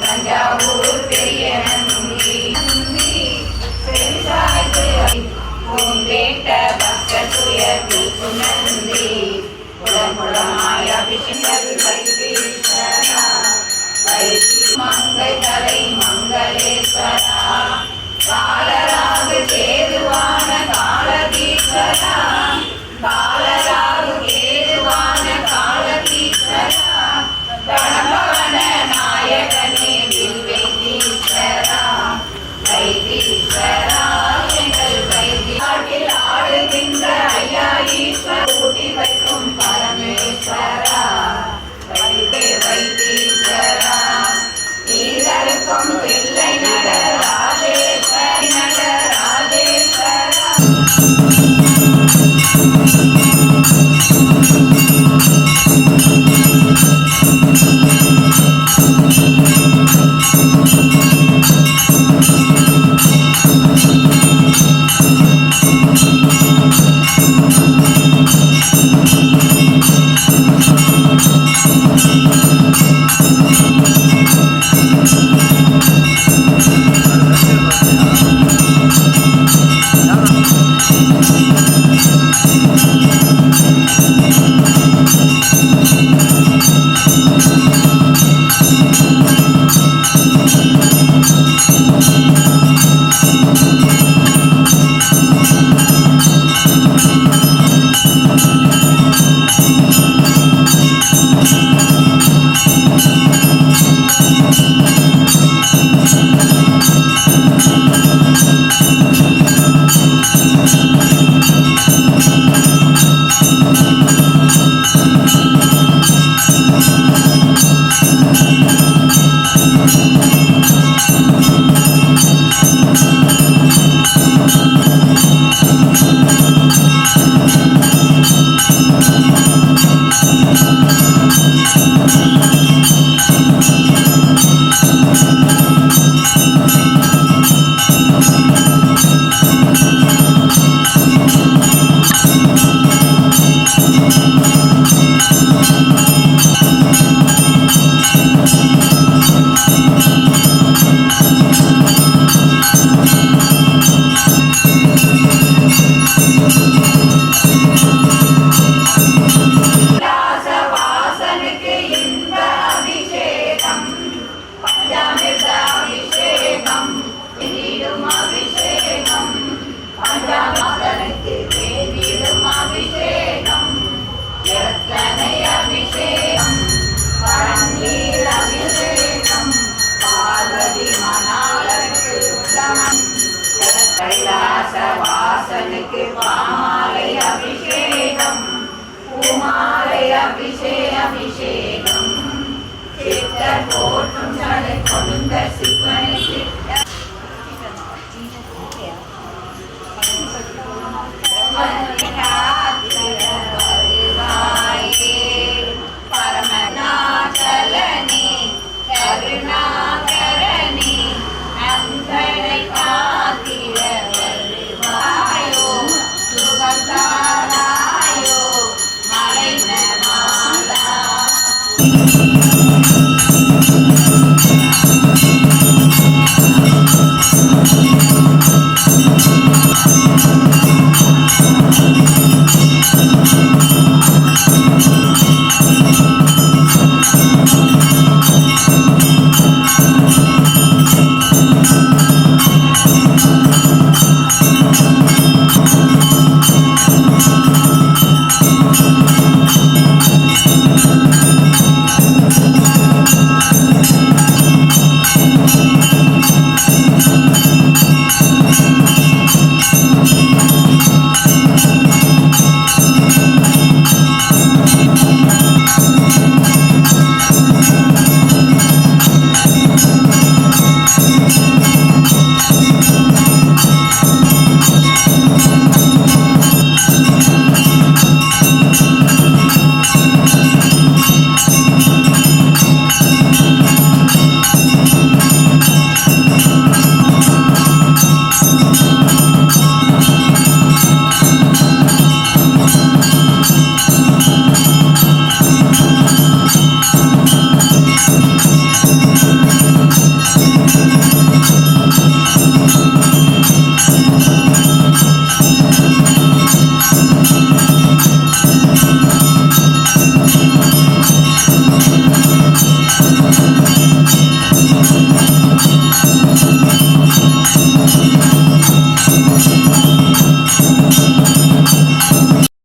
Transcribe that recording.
தஞ்சாவூர் பெரிய நந்தி கேட்ட பக்த துயர் நந்தி குளமுளமாய அபிஷேகம் மங்கை தலை மங்களேஸ்வரா பாலரா Amen. கைலாச வாசனுக்கு மாலை அபிஷேகம். பூமாலை அபிஷேக அபிஷேகம்.